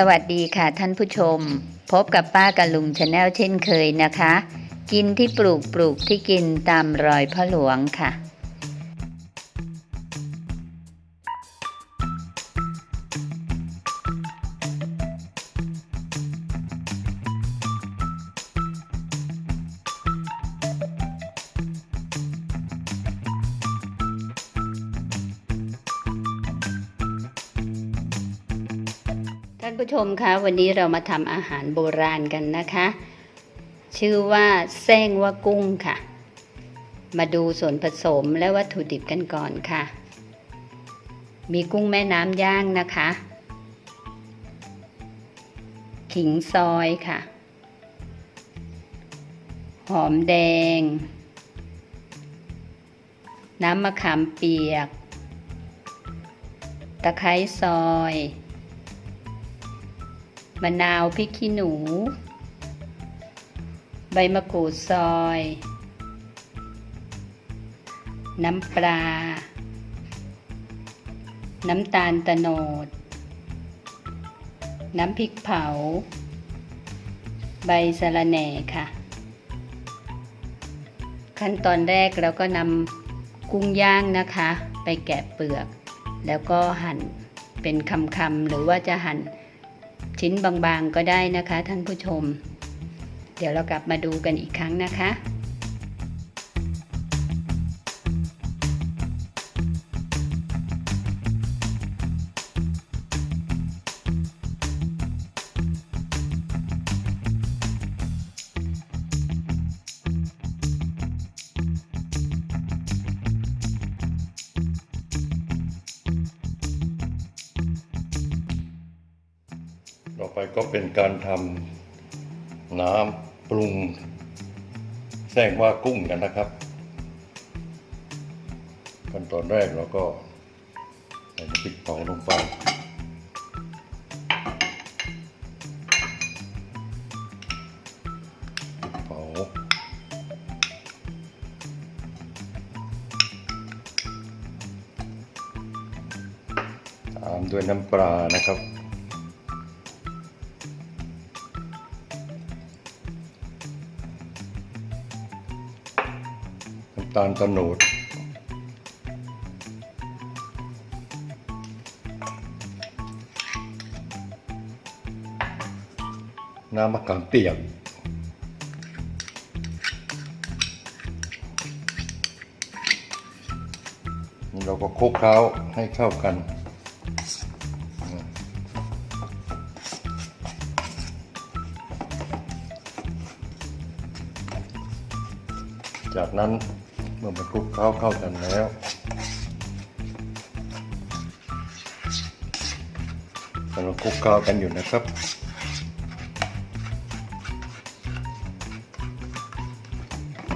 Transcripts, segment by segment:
สวัสดีค่ะท่านผู้ชม พบกับป้ากับลุงชาแนลเช่นเคยนะคะ กินที่ปลูกปลูกที่กินตามรอยพ่อหลวงค่ะ ผู้ชมคะวันนี้เรามาทำอาหารโบราณกันนะคะ ชื่อว่าแซงว่ากุ้งค่ะ มาดูส่วนผสมและวัตถุดิบกันก่อนค่ะ มีกุ้งแม่น้ำย่างนะคะ ขิงซอยค่ะ หอมแดง น้ำมะขามเปียก ตะไคร้ซอย มะนาวพริกขี้หนู ใบมะกรูดซอย น้ำปลา น้ำตาลตะโนด น้ำพริกเผา ใบสะระแหน่ค่ะ ขั้นตอนแรกเราก็นำกุ้งย่างนะคะ ไปแกะเปลือก แล้วก็หั่นเป็นคำๆหรือว่าจะหั่น ชิ้นบางๆก็ได้นะคะท่านผู้ชม เดี๋ยวเรากลับมาดูกันอีกครั้งนะคะ ต่อไปก็เป็นการทำน้ำปรุงแซงว่ากุ้งกันนะครับ ขั้นตอนแรกเราก็ใส่พริกเผาลงไปพริกเผาตามด้วยน้ำปลานะครับาลตะโนดน้ำมะขามเปียก เราก็คลุกเคล้าให้เข้ากัน จากนั้น เมื่อมันคลุกเคล้าเข้ากันแล้วกำลังคลุกเคล้ากันอยู่นะครับ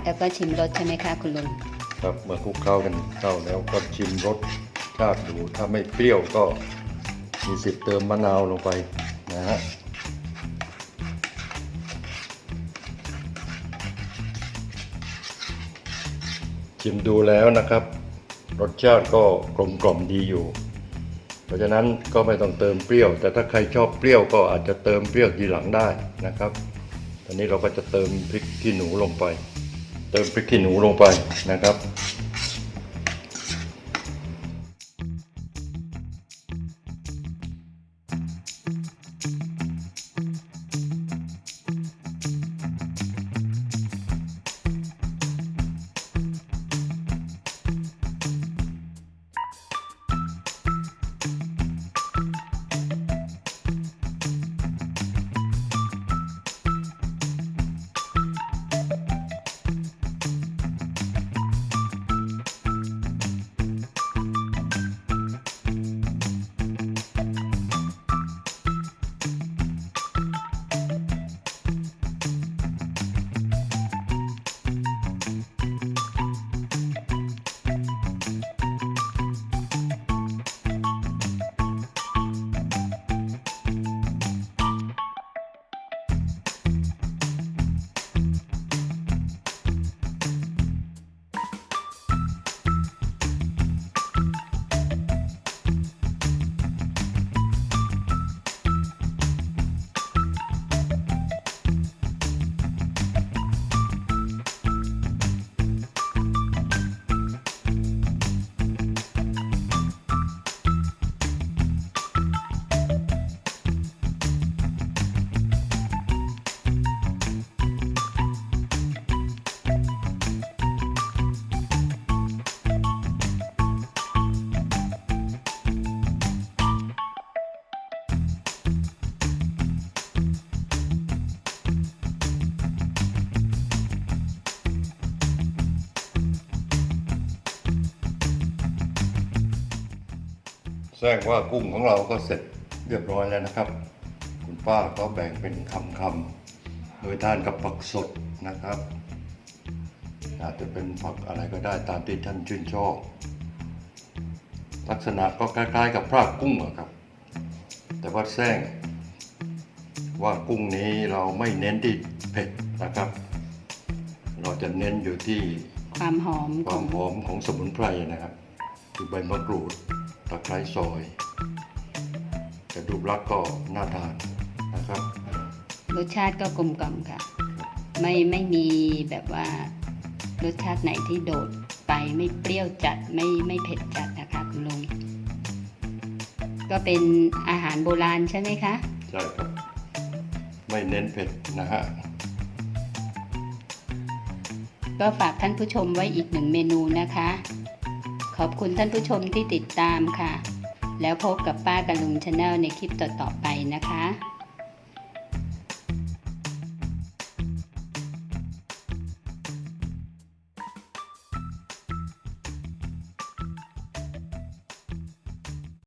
แล้วก็ชิมรสใช่ไหมคะคุณลุง ครับเมื่อคลุกเคล้ากันเข้าแล้วก็ชิมรสชาติดูถ้าไม่เปรี้ยวก็มีสิทธิ์เติมมะนาวลงไปนะฮะ ชิมดูแล้วนะครับ รสชาติก็กลมกล่อมดีอยู่ เพราะฉะนั้นก็ไม่ต้องเติมเปรี้ยว แต่ถ้าใครชอบเปรี้ยวก็อาจจะเติมเปรี้ยวทีหลังได้นะครับ ตอนนี้เราก็จะเติมพริกขี้หนูลงไป เติมพริกขี้หนูลงไปนะครับ แจ้งว่ากุ้งของเราก็เสร็จเรียบร้อยแล้วนะครับ คุณป้าก็แบ่งเป็นคำคำๆโดยทานกับผักสดนะครับ อาจจะเป็นผักอะไรก็ได้ตามที่ท่านชื่นชอบ ลักษณะก็คล้ายๆ กับพรากกุ้งอะครับ แต่ว่าแซงว่ากุ้งนี้เราไม่เน้นที่เผ็ดนะครับ เราจะเน้นอยู่ที่ความหอมคขวาอมงหอมของสมุนไพรนะครับ คือใบมะกรูด ตะไคร้ซอย แต่ดูปลักษณ์ก็น่าทานนะครับ รสชาติก็กลมกล่อมค่ะ ไม่ไม่มีแบบว่ารสชาติไหนที่โดดไปไม่เปรี้ยวจัดไม่ไม่เผ็ดจัดนะคะคุณลุง ก็เป็นอาหารโบราณใช่ไหมคะ ใช่ครับ ไม่เน้นเผ็ดนะฮะก็ฝากท่านผู้ชมไว้อีกหนึ่งเมนูนะคะ ขอบคุณท่านผู้ชมที่ติดตามค่ะ แล้วพบกับป้ากับลุงชาแนลในคลิปต่อๆไปนะคะ